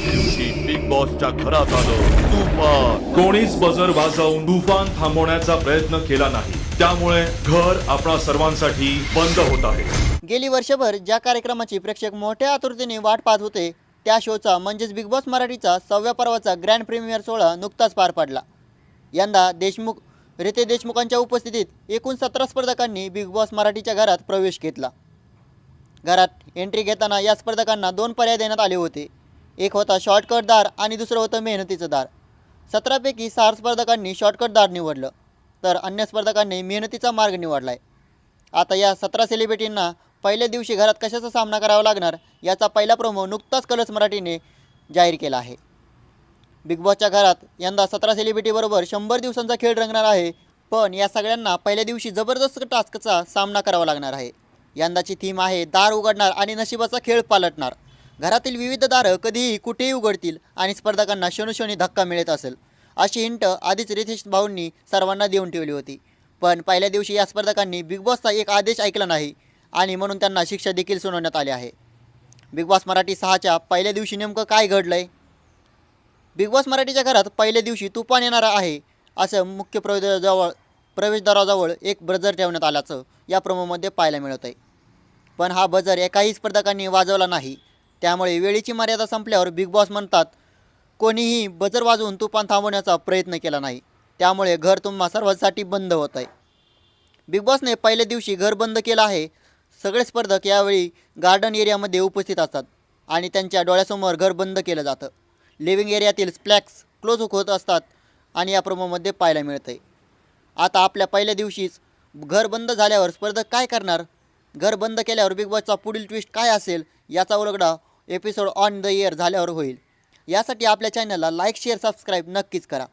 दिवशी बिग बॉसच्या घरात आलं तुफान. कोणीच बजर वाजवून तुफान थांबवण्याचा प्रयत्न केला नाही. त्यामुळे घर आपणा सर्वांसाठी बंद होत आहे. गेली वर्षभर ज्या कार्यक्रमाची प्रेक्षक मोठ्या आतुरतेने वाट पाहत होते त्या शोचा म्हणजेच बिग बॉस मराठीचा सहाव्या पर्वाचा ग्रँड प्रीमियर सोहळा नुकताच पार पडला. यंदा देशमुख रिते देशमुखांच्या उपस्थितीत एकूण सतरा स्पर्धकांनी बिग बॉस मराठीच्या घरात प्रवेश घेतला. घरात एंट्री घेताना या स्पर्धकांना दोन पर्याय देण्यात आले होते. एक होता शॉर्टकट दार आणि दुसरं होतं मेहनतीचं दार सतरापैकी सहा स्पर्धकांनी शॉर्टकट दार निवडलं तर अन्य स्पर्धकांनी मेहनतीचा मार्ग निवडला आहे आता या सतरा सेलिब्रिटींना पहिल्या दिवशी घरात कशाचा सामना करावा लागणार याचा पहिला प्रोमो नुकताच कलर्स मराठीने जाहीर केला आहे. बिग बॉसच्या घरात यंदा सतरा सेलिब्रिटीबरोबर शंभर दिवसांचा खेळ रंगणार आहे पण या सगळ्यांना पहिल्या दिवशी जबरदस्त टास्कचा सामना करावा लागणार आहे. यंदाची थीम आहे दार उघडणार आणि नशिबाचा खेळ पालटणार. घरातील विविध दारं कधीही कुठेही उघडतील आणि स्पर्धकांना क्षणोक्षणी धक्का मिळत असेल अशी हिंट आधीच रितेश भाऊंनी सर्वांना देऊन ठेवली होती. पण पहिल्या दिवशी या स्पर्धकांनी बिग बॉसचा एक आदेश ऐकला नाही आणि म्हणून त्यांना शिक्षा देखील सुनावण्यात आली आहे. बिग बॉस मराठी सहाच्या पहिल्या दिवशी नेमकं काय घडलं आहे बिग बॉस मराठीच्या घरात पहिल्या दिवशी तुफान येणार आहे असं मुख्य प्रवेशद्वाराजवळ प्रवेशद्वाराजवळ एक बजर ठेवण्यात आल्याचं या प्रोमोमध्ये पाहायला मिळत आहे पण हा बजर एकाही स्पर्धकांनी वाजवला नाही. त्यामुळे वेळेची मर्यादा संपल्यावर बिग बॉस म्हणतात कोणीही बजर वाजवून तुफान थांबवण्याचा प्रयत्न केला नाही. त्यामुळे घर तुम्हा सर्वांसाठी बंद होत आहे. बिग बॉसने पहिल्या दिवशी घर बंद केलं आहे. सगळे स्पर्धक यावेळी गार्डन एरियामध्ये उपस्थित असतात आणि त्यांच्या डोळ्यासमोर घर बंद केलं जातं. लिव्हिंग एरियातील स्प्लॅक्स क्लोज होत असतात आणि या प्रोमोमध्ये पाहायला मिळतं आहे आता आपल्या पहिल्या दिवशीच घर बंद झाल्यावर स्पर्धक काय करणार? घर बंद केल्यावर बिग बॉसचा पुढील ट्विस्ट काय असेल याचा उलगडा एपिसोड ऑन द इयर झाल्यावर होईल. यासाठी आपल्या चॅनलला लाईक शेअर सबस्क्राईब नक्कीच करा.